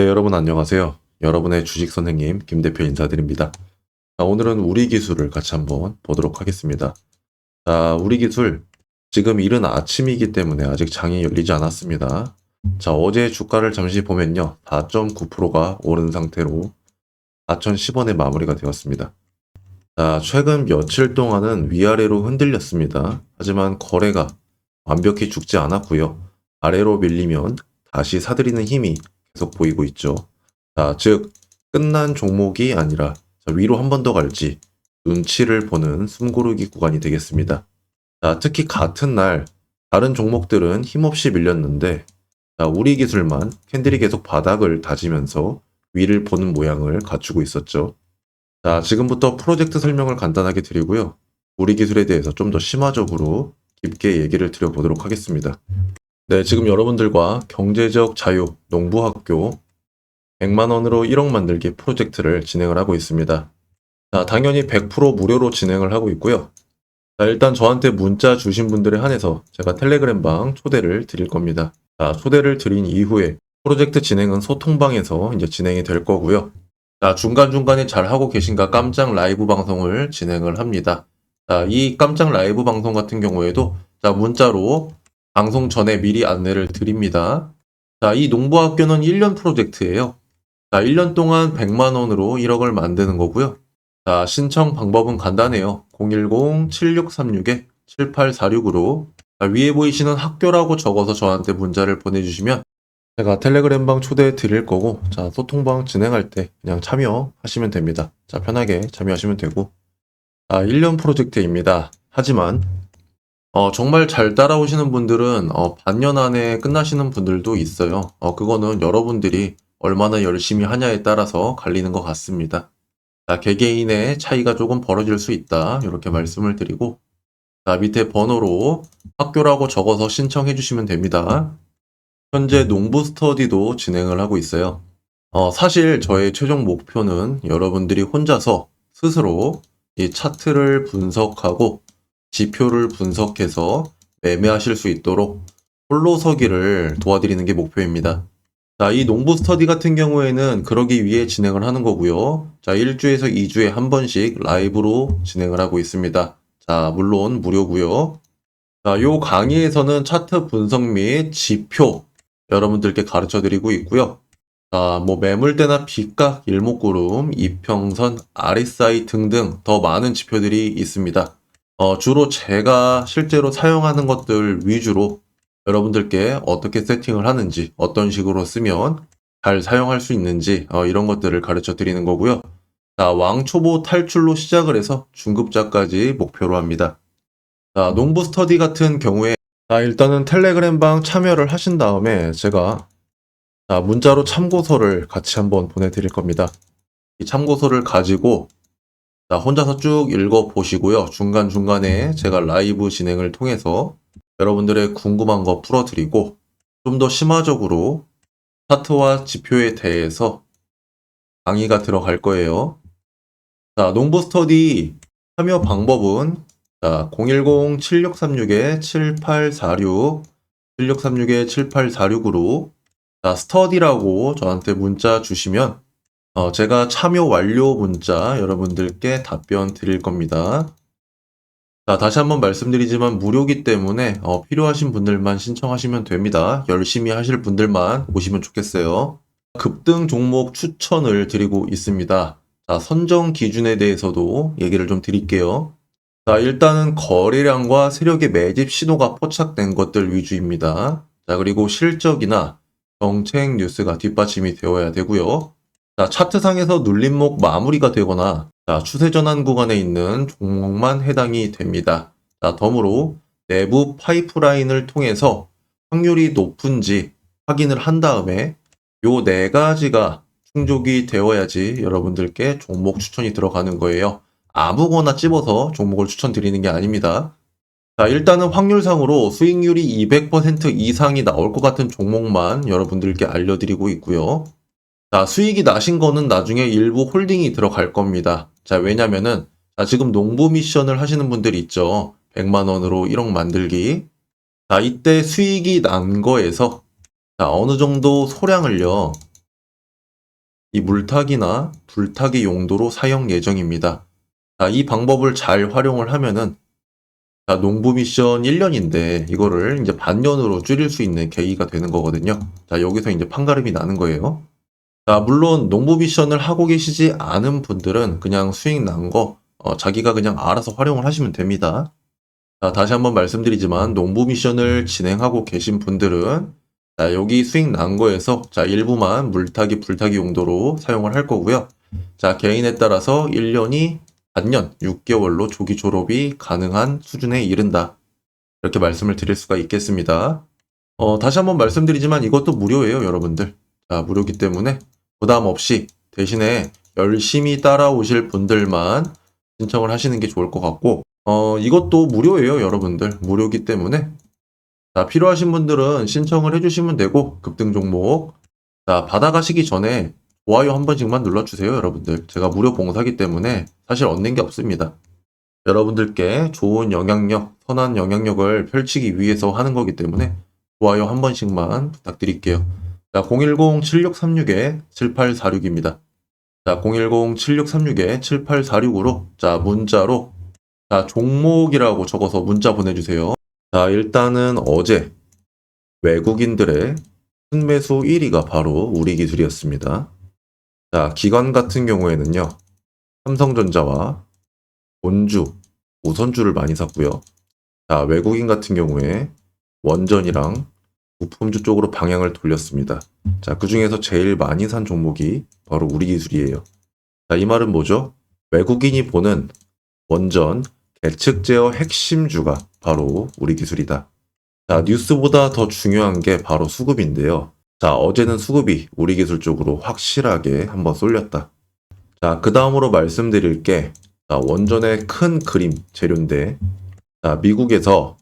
네, 여러분 안녕하세요. 여러분의 주식 선생님 김 대표 인사드립니다. 자, 오늘은 우리 기술을 같이 한번 보도록 하겠습니다. 자, 우리 기술 지금 이른 아침이기 때문에 아직 장이 열리지 않았습니다. 자, 어제 주가를 잠시 보면요. 4.9%가 오른 상태로 4,010원에 마무리가 되었습니다. 자, 최근 며칠 동안은 위아래로 흔들렸습니다. 하지만 거래가 완벽히 죽지 않았고요. 아래로 밀리면 다시 사들이는 힘이 계속 보이고 있죠. 자, 즉 끝난 종목이 아니라 자, 위로 한 번 더 갈지 눈치를 보는 숨고르기 구간이 되겠습니다. 자, 특히 같은 날 다른 종목들은 힘없이 밀렸는데 자, 우리 기술만 캔들이 계속 바닥을 다지면서 위를 보는 모양을 갖추고 있었죠. 자, 지금부터 프로젝트 설명을 간단하게 드리고요. 우리 기술에 대해서 좀 더 심화적으로 깊게 얘기를 드려보도록 하겠습니다. 네, 지금 여러분들과 경제적 자유 농부학교 100만 원으로 1억 만들기 프로젝트를 진행을 하고 있습니다. 자, 당연히 100% 무료로 진행을 하고 있고요. 자, 일단 저한테 문자 주신 분들에 한해서 제가 텔레그램 방 초대를 드릴 겁니다. 자, 초대를 드린 이후에 프로젝트 진행은 소통방에서 이제 진행이 될 거고요. 자, 중간중간에 잘 하고 계신가 깜짝 라이브 방송을 진행을 합니다. 자, 이 깜짝 라이브 방송 같은 경우에도 자, 문자로 방송 전에 미리 안내를 드립니다. 자, 이 농부학교는 1년 프로젝트예요. 자, 1년 동안 100만 원으로 1억을 만드는 거고요. 자, 신청 방법은 간단해요. 010-7636-7846으로 위에 보이시는 학교라고 적어서 저한테 문자를 보내주시면 제가 텔레그램방 초대해 드릴 거고 자, 소통방 진행할 때 그냥 참여하시면 됩니다. 자, 편하게 참여하시면 되고 아, 1년 프로젝트입니다. 하지만 어, 정말 잘 따라오시는 분들은 어, 반년 안에 끝나시는 분들도 있어요. 어, 그거는 여러분들이 얼마나 열심히 하냐에 따라서 갈리는 것 같습니다. 자, 개개인의 차이가 조금 벌어질 수 있다. 이렇게 말씀을 드리고, 자, 밑에 번호로 학교라고 적어서 신청해 주시면 됩니다. 현재 농부 스터디도 진행을 하고 있어요. 어, 사실 저의 최종 목표는 여러분들이 혼자서 스스로 이 차트를 분석하고 지표를 분석해서 매매하실 수 있도록 홀로 서기를 도와드리는 게 목표입니다. 자, 이 농부 스터디 같은 경우에는 그러기 위해 진행을 하는 거고요. 자, 1주에서 2주에 한 번씩 라이브로 진행을 하고 있습니다. 자, 물론 무료고요. 자, 요 강의에서는 차트 분석 및 지표 여러분들께 가르쳐 드리고 있고요. 자, 뭐 매물대나 비각, 일목구름, 이평선, RSI 등등 더 많은 지표들이 있습니다. 어, 주로 제가 실제로 사용하는 것들 위주로 여러분들께 어떻게 세팅을 하는지, 어떤 식으로 쓰면 잘 사용할 수 있는지, 어, 이런 것들을 가르쳐 드리는 거고요. 자, 왕초보 탈출로 시작을 해서 중급자까지 목표로 합니다. 자, 농부 스터디 같은 경우에, 자, 일단은 텔레그램 방 참여를 하신 다음에 제가, 자, 문자로 참고서를 같이 한번 보내드릴 겁니다. 이 참고서를 가지고, 자, 혼자서 쭉 읽어 보시고요. 중간중간에 제가 라이브 진행을 통해서 여러분들의 궁금한 거 풀어드리고 좀 더 심화적으로 차트와 지표에 대해서 강의가 들어갈 거예요. 자, 농부 스터디 참여 방법은 자, 010-7636-7846 7636-7846으로 자, 스터디라고 저한테 문자 주시면 어, 제가 참여 완료 문자 여러분들께 답변 드릴 겁니다. 자, 다시 한번 말씀드리지만 무료기 때문에 어, 필요하신 분들만 신청하시면 됩니다. 열심히 하실 분들만 오시면 좋겠어요. 급등 종목 추천을 드리고 있습니다. 자, 선정 기준에 대해서도 얘기를 좀 드릴게요. 자, 일단은 거래량과 세력의 매집 신호가 포착된 것들 위주입니다. 자, 그리고 실적이나 정책 뉴스가 뒷받침이 되어야 되고요. 자, 차트상에서 눌림목 마무리가 되거나 자, 추세 전환 구간에 있는 종목만 해당이 됩니다. 자, 덤으로 내부 파이프라인을 통해서 확률이 높은지 확인을 한 다음에 요 네 가지가 충족이 되어야지 여러분들께 종목 추천이 들어가는 거예요. 아무거나 찝어서 종목을 추천드리는 게 아닙니다. 자, 일단은 확률상으로 수익률이 200% 이상이 나올 것 같은 종목만 여러분들께 알려드리고 있고요. 자, 수익이 나신 거는 나중에 일부 홀딩이 들어갈 겁니다. 자, 왜냐면은, 자, 지금 농부 미션을 하시는 분들이 있죠. 100만 원으로 1억 만들기. 자, 이때 수익이 난 거에서, 자, 어느 정도 소량을요, 이 물타기나 불타기 용도로 사용 예정입니다. 자, 이 방법을 잘 활용을 하면은 자, 농부 미션 1년인데 이거를 이제 반년으로 줄일 수 있는 계기가 되는 거거든요. 자, 여기서 이제 판가름이 나는 거예요. 자, 물론 농부 미션을 하고 계시지 않은 분들은 그냥 수익 난거 어, 자기가 그냥 알아서 활용을 하시면 됩니다. 자, 다시 한번 말씀드리지만 농부 미션을 진행하고 계신 분들은 자, 여기 수익 난 거에서 자, 일부만 물타기, 불타기 용도로 사용을 할 거고요. 자, 개인에 따라서 1년이 반년 6개월로 조기 졸업이 가능한 수준에 이른다. 이렇게 말씀을 드릴 수가 있겠습니다. 어, 다시 한번 말씀드리지만 이것도 무료예요, 여러분들. 자, 무료기 때문에 부담 없이 대신에 열심히 따라오실 분들만 신청을 하시는 게 좋을 것 같고, 어, 이것도 무료예요, 여러분들. 무료기 때문에. 자, 필요하신 분들은 신청을 해주시면 되고, 급등 종목. 자, 받아가시기 전에 좋아요 한 번씩만 눌러주세요, 여러분들. 제가 무료 봉사기 때문에 사실 얻는 게 없습니다. 여러분들께 좋은 영향력, 선한 영향력을 펼치기 위해서 하는 거기 때문에 좋아요 한 번씩만 부탁드릴게요. 자, 010-7636-7846입니다. 자, 010-7636-7846으로, 자, 문자로, 자, 종목이라고 적어서 문자 보내주세요. 자, 일단은 어제 외국인들의 순매수 1위가 바로 우리 기술이었습니다. 자, 기관 같은 경우에는요, 삼성전자와 본주, 우선주를 많이 샀고요. 자, 외국인 같은 경우에 원전이랑 부품주 쪽으로 방향을 돌렸습니다. 자, 그 중에서 제일 많이 산 종목이 바로 우리 기술이에요. 자, 이 말은 뭐죠? 외국인이 보는 원전 계측 제어 핵심주가 바로 우리 기술이다. 자, 뉴스보다 더 중요한 게 바로 수급인데요. 자, 어제는 수급이 우리 기술 쪽으로 확실하게 한번 쏠렸다. 자, 그 다음으로 말씀드릴 게 자, 원전의 큰 그림 재료인데 자, 미국에서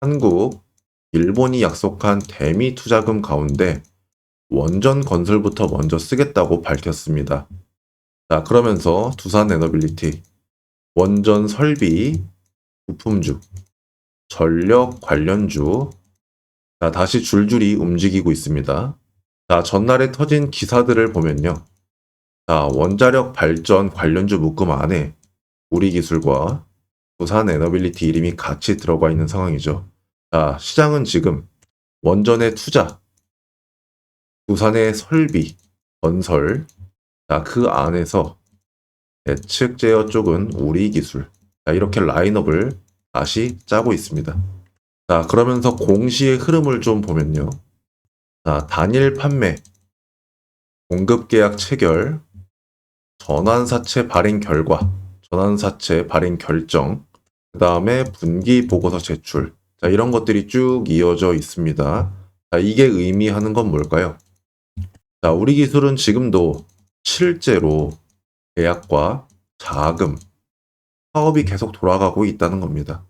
한국, 일본이 약속한 대미 투자금 가운데 원전 건설부터 먼저 쓰겠다고 밝혔습니다. 자, 그러면서 두산 에너빌리티, 원전 설비, 부품주, 전력 관련주, 자, 다시 줄줄이 움직이고 있습니다. 자, 전날에 터진 기사들을 보면요. 자, 원자력 발전 관련주 묶음 안에 우리 기술과 부산 에너빌리티 이름이 같이 들어가 있는 상황이죠. 자, 시장은 지금 원전의 투자, 부산의 설비, 건설, 자, 그 안에서 예측 제어 쪽은 우리 기술. 자, 이렇게 라인업을 다시 짜고 있습니다. 자, 그러면서 공시의 흐름을 좀 보면요. 자, 단일 판매, 공급 계약 체결, 전환사채 발행 결과, 전환사채 발행 결정, 그 다음에 분기 보고서 제출. 자, 이런 것들이 쭉 이어져 있습니다. 자, 이게 의미하는 건 뭘까요? 자, 우리 기술은 지금도 실제로 계약과 자금, 사업이 계속 돌아가고 있다는 겁니다.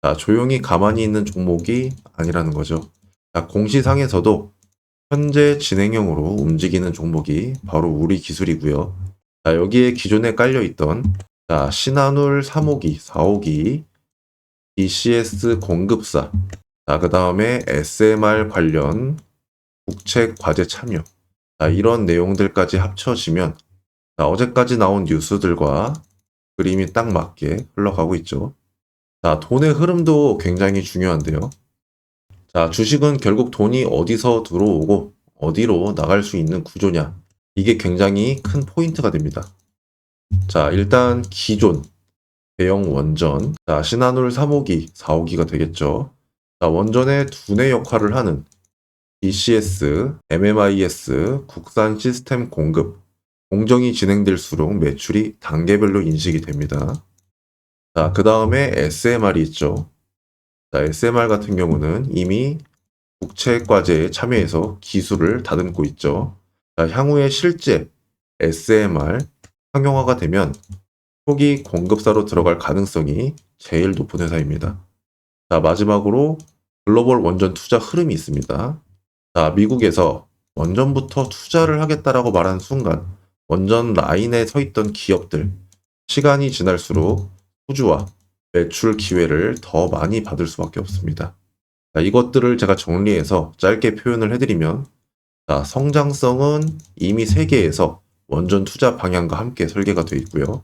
자, 조용히 가만히 있는 종목이 아니라는 거죠. 자, 공시상에서도 현재 진행형으로 움직이는 종목이 바로 우리 기술이고요. 자, 여기에 기존에 깔려 있던 자, 신한울 3호기, 4호기, BCS 공급사, 자, 그 다음에 SMR 관련 국책 과제 참여, 자, 이런 내용들까지 합쳐지면 자, 어제까지 나온 뉴스들과 그림이 딱 맞게 흘러가고 있죠. 자, 돈의 흐름도 굉장히 중요한데요. 자, 주식은 결국 돈이 어디서 들어오고 어디로 나갈 수 있는 구조냐. 이게 굉장히 큰 포인트가 됩니다. 자, 일단 기존 대형 원전, 자, 신한울 3호기, 4호기가 되겠죠. 자, 원전의 두뇌 역할을 하는 DCS, MMIS, 국산 시스템 공급, 공정이 진행될수록 매출이 단계별로 인식이 됩니다. 자, 그 다음에 SMR이 있죠. 자, SMR 같은 경우는 이미 국책과제에 참여해서 기술을 다듬고 있죠. 자, 향후에 실제 SMR 상용화가 되면 초기 공급사로 들어갈 가능성이 제일 높은 회사입니다. 자, 마지막으로 글로벌 원전 투자 흐름이 있습니다. 자, 미국에서 원전부터 투자를 하겠다라고 말한 순간 원전 라인에 서 있던 기업들 시간이 지날수록 호주와 매출 기회를 더 많이 받을 수밖에 없습니다. 자, 이것들을 제가 정리해서 짧게 표현을 해드리면 자, 성장성은 이미 세계에서 원전 투자 방향과 함께 설계가 되어 있고요.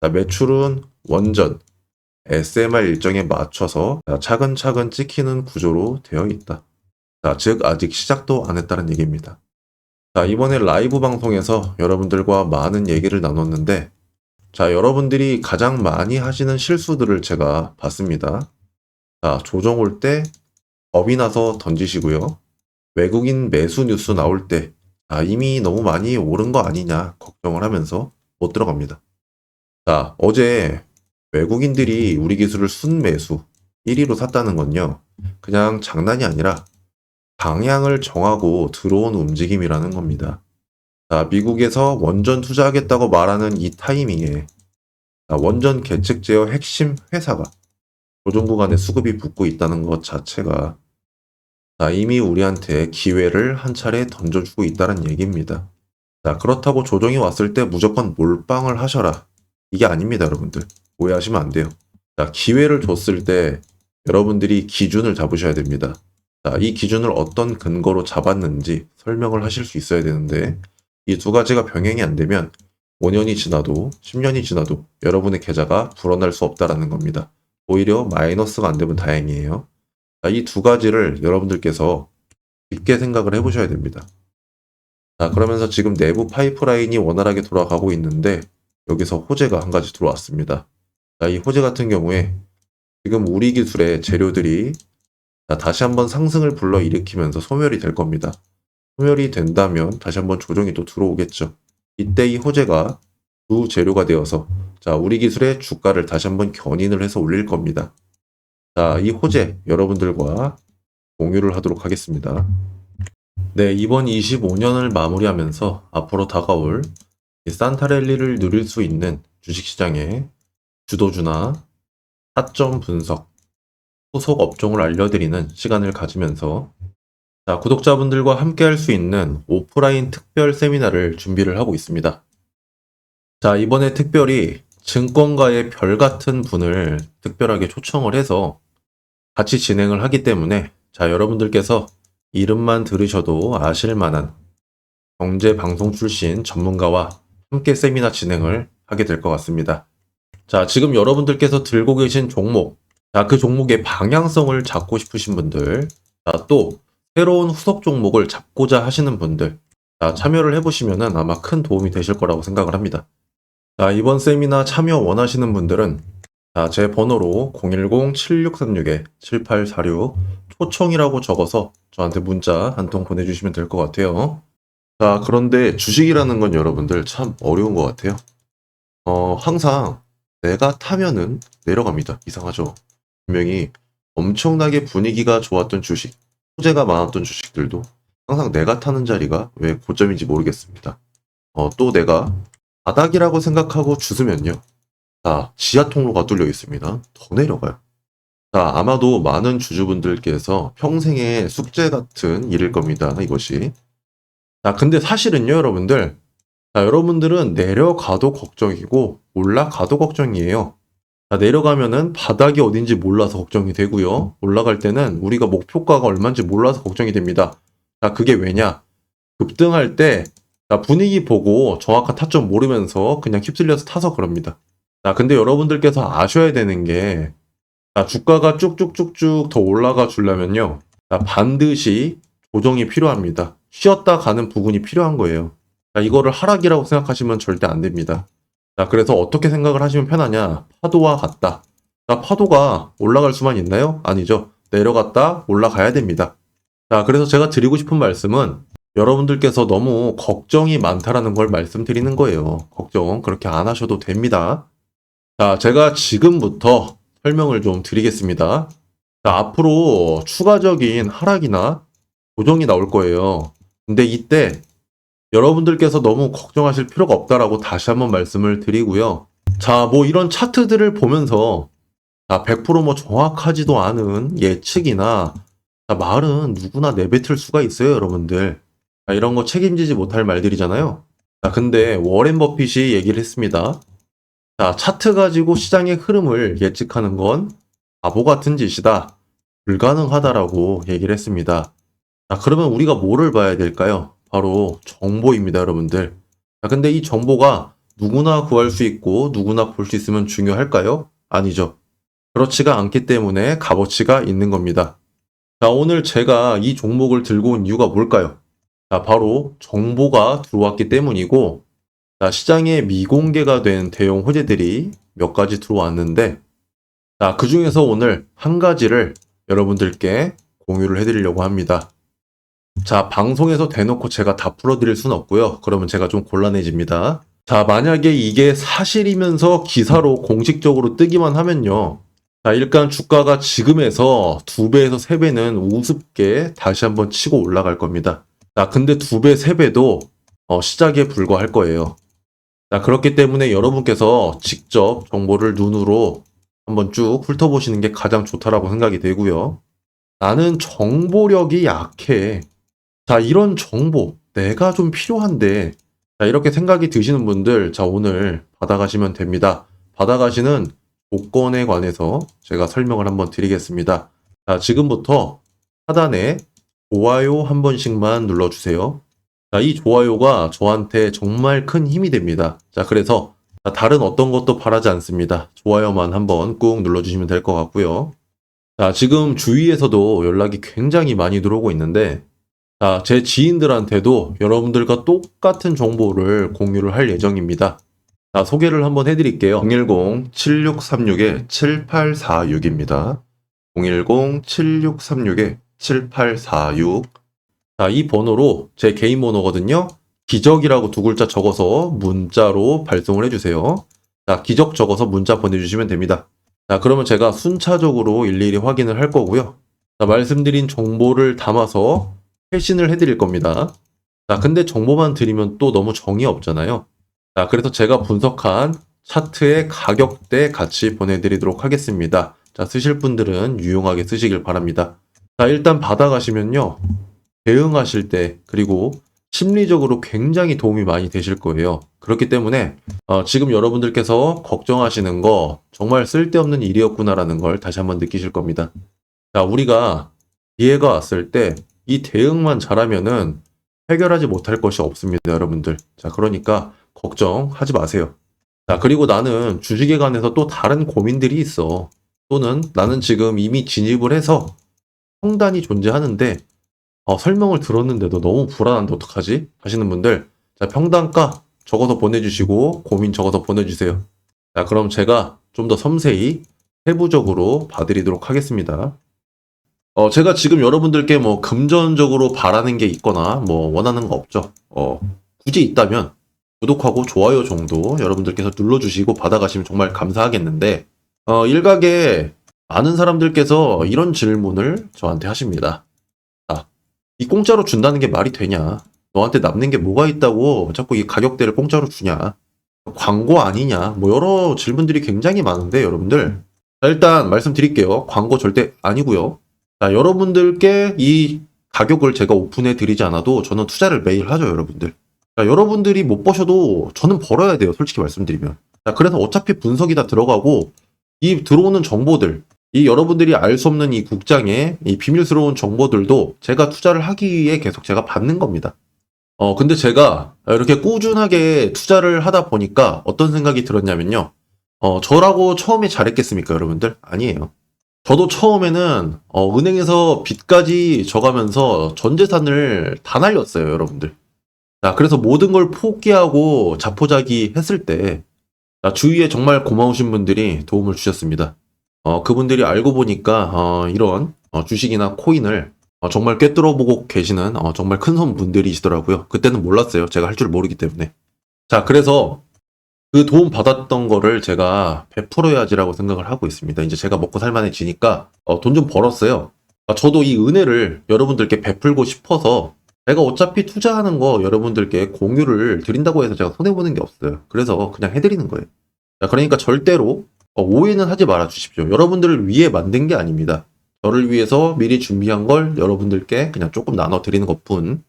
자, 매출은 원전 SMR 일정에 맞춰서 자, 차근차근 찍히는 구조로 되어 있다. 자, 즉 아직 시작도 안 했다는 얘기입니다. 자, 이번에 라이브 방송에서 여러분들과 많은 얘기를 나눴는데 자, 여러분들이 가장 많이 하시는 실수들을 제가 봤습니다. 자, 조정 올 때 겁이 나서 던지시고요. 외국인 매수 뉴스 나올 때 아, 이미 너무 많이 오른 거 아니냐 걱정을 하면서 못 들어갑니다. 자, 어제 외국인들이 우리 기술을 순매수 1위로 샀다는 건요. 그냥 장난이 아니라 방향을 정하고 들어온 움직임이라는 겁니다. 자, 미국에서 원전 투자하겠다고 말하는 이 타이밍에 자, 원전 계측 제어 핵심 회사가 조정 구간에 수급이 붙고 있다는 것 자체가 자, 이미 우리한테 기회를 한 차례 던져주고 있다는 얘기입니다. 자, 그렇다고 조정이 왔을 때 무조건 몰빵을 하셔라. 이게 아닙니다, 여러분들. 오해하시면 안 돼요. 자, 기회를 줬을 때 여러분들이 기준을 잡으셔야 됩니다. 자, 이 기준을 어떤 근거로 잡았는지 설명을 하실 수 있어야 되는데, 이 두 가지가 병행이 안 되면 5년이 지나도 10년이 지나도 여러분의 계좌가 불어날 수 없다라는 겁니다. 오히려 마이너스가 안 되면 다행이에요. 이 두 가지를 여러분들께서 깊게 생각을 해보셔야 됩니다. 자, 그러면서 지금 내부 파이프라인이 원활하게 돌아가고 있는데 여기서 호재가 한 가지 들어왔습니다. 자, 이 호재 같은 경우에 지금 우리 기술의 재료들이 자, 다시 한번 상승을 불러 일으키면서 소멸이 될 겁니다. 소멸이 된다면 다시 한번 조정이 또 들어오겠죠. 이때 이 호재가 주 재료가 되어서 자, 우리 기술의 주가를 다시 한번 견인을 해서 올릴 겁니다. 자, 이 호재 여러분들과 공유를 하도록 하겠습니다. 네, 이번 25년을 마무리하면서 앞으로 다가올 이 산타랠리를 누릴 수 있는 주식시장의 주도주나 타점 분석, 소속 업종을 알려드리는 시간을 가지면서 자, 구독자분들과 함께 할 수 있는 오프라인 특별 세미나를 준비를 하고 있습니다. 자, 이번에 특별히 증권가의 별 같은 분을 특별하게 초청을 해서 같이 진행을 하기 때문에 자, 여러분들께서 이름만 들으셔도 아실 만한 경제 방송 출신 전문가와 함께 세미나 진행을 하게 될 것 같습니다. 자, 지금 여러분들께서 들고 계신 종목, 자, 그 종목의 방향성을 잡고 싶으신 분들, 자, 또 새로운 후속 종목을 잡고자 하시는 분들, 자, 참여를 해보시면 아마 큰 도움이 되실 거라고 생각을 합니다. 자, 이번 세미나 참여 원하시는 분들은 자, 제 번호로 010-7636-7846 초청이라고 적어서 저한테 문자 한 통 보내주시면 될 것 같아요. 자, 그런데 주식이라는 건 여러분들 참 어려운 것 같아요. 어, 항상 내가 타면은 내려갑니다. 이상하죠? 분명히 엄청나게 분위기가 좋았던 주식, 호재가 많았던 주식들도 항상 내가 타는 자리가 왜 고점인지 모르겠습니다. 어, 또 내가 바닥이라고 생각하고 주스면요. 자, 지하 통로가 뚫려 있습니다. 더 내려가요. 자, 아마도 많은 주주분들께서 평생의 숙제 같은 일일 겁니다. 이것이. 자, 근데 사실은요, 여러분들. 자, 여러분들은 내려가도 걱정이고, 올라가도 걱정이에요. 자, 내려가면은 바닥이 어딘지 몰라서 걱정이 되고요. 올라갈 때는 우리가 목표가가 얼마인지 몰라서 걱정이 됩니다. 자, 그게 왜냐? 급등할 때, 자, 분위기 보고 정확한 타점 모르면서 그냥 휩쓸려서 타서 그럽니다. 자, 근데 여러분들께서 아셔야 되는 게, 자, 주가가 쭉쭉쭉쭉 더 올라가 주려면요. 자, 반드시 조정이 필요합니다. 쉬었다 가는 부분이 필요한 거예요. 자, 이거를 하락이라고 생각하시면 절대 안 됩니다. 자, 그래서 어떻게 생각을 하시면 편하냐? 파도와 같다. 자, 파도가 올라갈 수만 있나요? 아니죠. 내려갔다 올라가야 됩니다. 자, 그래서 제가 드리고 싶은 말씀은 여러분들께서 너무 걱정이 많다라는 걸 말씀드리는 거예요. 걱정 그렇게 안 하셔도 됩니다. 자, 제가 지금부터 설명을 좀 드리겠습니다. 자, 앞으로 추가적인 하락이나 조정이 나올 거예요. 근데 이때 여러분들께서 너무 걱정하실 필요가 없다라고 다시 한번 말씀을 드리고요. 자, 뭐 이런 차트들을 보면서 자, 100%뭐 정확하지도 않은 예측이나 자, 말은 누구나 내뱉을 수가 있어요, 여러분들. 자, 이런 거 책임지지 못할 말들이잖아요. 자, 근데 워렌 버핏이 얘기를 했습니다. 자, 차트 가지고 시장의 흐름을 예측하는 건 바보 같은 짓이다. 불가능하다라고 얘기를 했습니다. 자, 그러면 우리가 뭐를 봐야 될까요? 바로 정보입니다, 여러분들. 자, 근데 이 정보가 누구나 구할 수 있고 누구나 볼 수 있으면 중요할까요? 아니죠. 그렇지가 않기 때문에 값어치가 있는 겁니다. 자, 오늘 제가 이 종목을 들고 온 이유가 뭘까요? 자, 바로 정보가 들어왔기 때문이고, 자, 시장에 미공개가 된 대형 호재들이 몇 가지 들어왔는데, 자, 그 중에서 오늘 한 가지를 여러분들께 공유를 해드리려고 합니다. 자, 방송에서 대놓고 제가 다 풀어드릴 순 없고요. 그러면 제가 좀 곤란해집니다. 자, 만약에 이게 사실이면서 기사로 공식적으로 뜨기만 하면요. 자, 일단 주가가 지금에서 두 배에서 세 배는 우습게 다시 한번 치고 올라갈 겁니다. 자, 근데 두 배, 세 배도 어, 시작에 불과할 거예요. 자, 그렇기 때문에 여러분께서 직접 정보를 눈으로 한번 쭉 훑어보시는 게 가장 좋다라고 생각이 되고요. 나는 정보력이 약해. 자, 이런 정보 내가 좀 필요한데 자, 이렇게 생각이 드시는 분들 자, 오늘 받아가시면 됩니다. 받아가시는 조건에 관해서 제가 설명을 한번 드리겠습니다. 자, 지금부터 하단에 좋아요 한 번씩만 눌러주세요. 자, 이 좋아요가 저한테 정말 큰 힘이 됩니다. 자, 그래서 자, 다른 어떤 것도 바라지 않습니다. 좋아요만 한번 꾹 눌러주시면 될 것 같고요. 자, 지금 주위에서도 연락이 굉장히 많이 들어오고 있는데, 자, 제 지인들한테도 여러분들과 똑같은 정보를 공유를 할 예정입니다. 자, 소개를 한번 해드릴게요. 010-7636-7846입니다. 010-7636-7846. 자, 이 번호로 제 개인 번호거든요. 기적이라고 두 글자 적어서 문자로 발송을 해주세요. 자, 기적 적어서 문자 보내주시면 됩니다. 자, 그러면 제가 순차적으로 일일이 확인을 할 거고요. 자, 말씀드린 정보를 담아서 회신을 해드릴 겁니다. 자, 근데 정보만 드리면 또 너무 정이 없잖아요. 자, 그래서 제가 분석한 차트의 가격대 같이 보내드리도록 하겠습니다. 자, 쓰실 분들은 유용하게 쓰시길 바랍니다. 자, 일단 받아가시면요. 대응하실 때, 그리고 심리적으로 굉장히 도움이 많이 되실 거예요. 그렇기 때문에, 어, 지금 여러분들께서 걱정하시는 거 정말 쓸데없는 일이었구나라는 걸 다시 한번 느끼실 겁니다. 자, 우리가 기회가 왔을 때 이 대응만 잘하면은 해결하지 못할 것이 없습니다, 여러분들. 자, 그러니까 걱정하지 마세요. 자, 그리고 나는 주식에 관해서 또 다른 고민들이 있어. 또는 나는 지금 이미 진입을 해서 성단이 존재하는데 어, 설명을 들었는데도 너무 불안한데 어떡하지? 하시는 분들 자, 평단가 적어서 보내주시고 고민 적어서 보내주세요. 자, 그럼 제가 좀 더 섬세히 세부적으로 봐드리도록 하겠습니다. 어, 제가 지금 여러분들께 뭐 금전적으로 바라는 게 있거나 뭐 원하는 거 없죠. 어, 굳이 있다면 구독하고 좋아요 정도 여러분들께서 눌러주시고 받아가시면 정말 감사하겠는데, 어, 일각에 많은 사람들께서 이런 질문을 저한테 하십니다. 아, 이 공짜로 준다는 게 말이 되냐? 너한테 남는 게 뭐가 있다고 자꾸 이 가격대를 공짜로 주냐? 광고 아니냐? 뭐 여러 질문들이 굉장히 많은데 여러분들. 자, 일단 말씀드릴게요. 광고 절대 아니고요. 자, 여러분들께 이 가격을 제가 오픈해 드리지 않아도 저는 투자를 매일 하죠, 여러분들. 자, 여러분들이 못 버셔도 저는 벌어야 돼요, 솔직히 말씀드리면. 자, 그래서 어차피 분석이 다 들어가고 이 들어오는 정보들, 이 여러분들이 알 수 없는 이 국장의 이 비밀스러운 정보들도 제가 투자를 하기 위해 계속 제가 받는 겁니다. 어, 근데 제가 이렇게 꾸준하게 투자를 하다 보니까 어떤 생각이 들었냐면요. 어, 저라고 처음에 잘했겠습니까, 여러분들? 아니에요. 저도 처음에는 어, 은행에서 빚까지 져가면서 전 재산을 다 날렸어요, 여러분들. 자, 그래서 모든 걸 포기하고 자포자기 했을 때 자, 주위에 정말 고마우신 분들이 도움을 주셨습니다. 어, 그분들이 알고 보니까 어, 이런 어, 주식이나 코인을 어, 정말 꿰뚫어 보고 계시는 어, 정말 큰 손 분들이시더라고요. 그때는 몰랐어요. 제가 할 줄 모르기 때문에. 자, 그래서 그 도움 받았던 거를 제가 베풀어야지라고 생각을 하고 있습니다. 이제 제가 먹고 살만해지니까 어, 돈 좀 벌었어요. 아, 저도 이 은혜를 여러분들께 베풀고 싶어서 제가 어차피 투자하는 거 여러분들께 공유를 드린다고 해서 제가 손해보는 게 없어요. 그래서 그냥 해드리는 거예요. 자, 그러니까 절대로 어, 오해는 하지 말아 주십시오. 여러분들을 위해 만든 게 아닙니다. 저를 위해서 미리 준비한 걸 여러분들께 그냥 조금 나눠 드리는 것 뿐.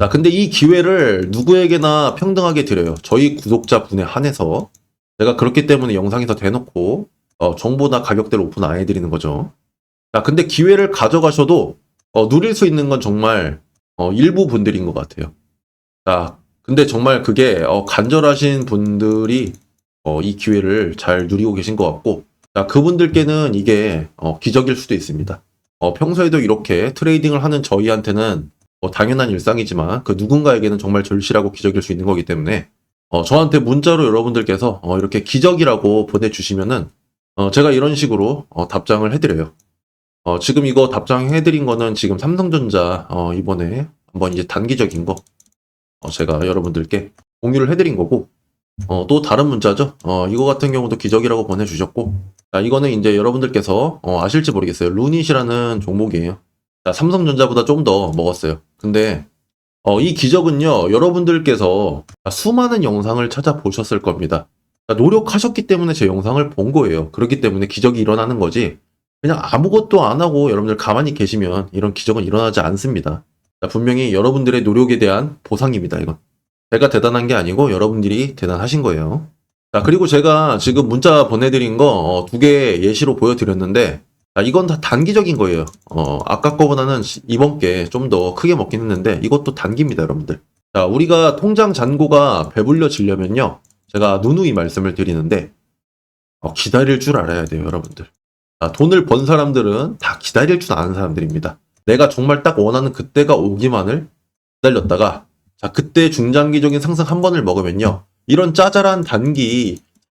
자, 근데 이 기회를 누구에게나 평등하게 드려요. 저희 구독자 분에 한해서. 제가 그렇기 때문에 영상에서 대놓고 어, 정보나 가격대를 오픈 안 해드리는 거죠. 자, 근데 기회를 가져가셔도 어, 누릴 수 있는 건 정말 어, 일부 분들인 것 같아요. 자, 근데 정말 그게 어, 간절하신 분들이 어, 이 기회를 잘 누리고 계신 것 같고 자, 그분들께는 이게 어, 기적일 수도 있습니다. 어, 평소에도 이렇게 트레이딩을 하는 저희한테는 뭐 당연한 일상이지만 그 누군가에게는 정말 절실하고 기적일 수 있는 거기 때문에 어, 저한테 문자로 여러분들께서 어, 이렇게 기적이라고 보내주시면은 어, 제가 이런 식으로 어, 답장을 해드려요. 어, 지금 이거 답장해드린 거는 지금 삼성전자 어, 이번에 한번 이제 단기적인 거 어, 제가 여러분들께 공유를 해드린 거고 어, 또 다른 문자죠. 어, 이거 같은 경우도 기적이라고 보내주셨고 자, 이거는 이제 여러분들께서 어, 아실지 모르겠어요. 루닛이라는 종목이에요. 자, 삼성전자보다 좀 더 먹었어요. 근데 어, 이 기적은요, 여러분들께서 수많은 영상을 찾아보셨을 겁니다. 자, 노력하셨기 때문에 제 영상을 본 거예요. 그렇기 때문에 기적이 일어나는 거지. 그냥 아무것도 안 하고 여러분들 가만히 계시면 이런 기적은 일어나지 않습니다. 자, 분명히 여러분들의 노력에 대한 보상입니다, 이건. 제가 대단한 게 아니고 여러분들이 대단하신 거예요. 자, 그리고 제가 지금 문자 보내드린 거 두 개 예시로 보여드렸는데, 자, 이건 다 단기적인 거예요. 어, 아까 거보다는 시- 이번 게 좀 더 크게 먹긴 했는데, 이것도 단기입니다, 여러분들. 자, 우리가 통장 잔고가 배불려지려면요, 제가 누누이 말씀을 드리는데, 어, 기다릴 줄 알아야 돼요, 여러분들. 자, 돈을 번 사람들은 다 기다릴 줄 아는 사람들입니다. 내가 정말 딱 원하는 그때가 오기만을 기다렸다가, 자, 그때 중장기적인 상승 한 번을 먹으면요, 이런 짜잘한 단기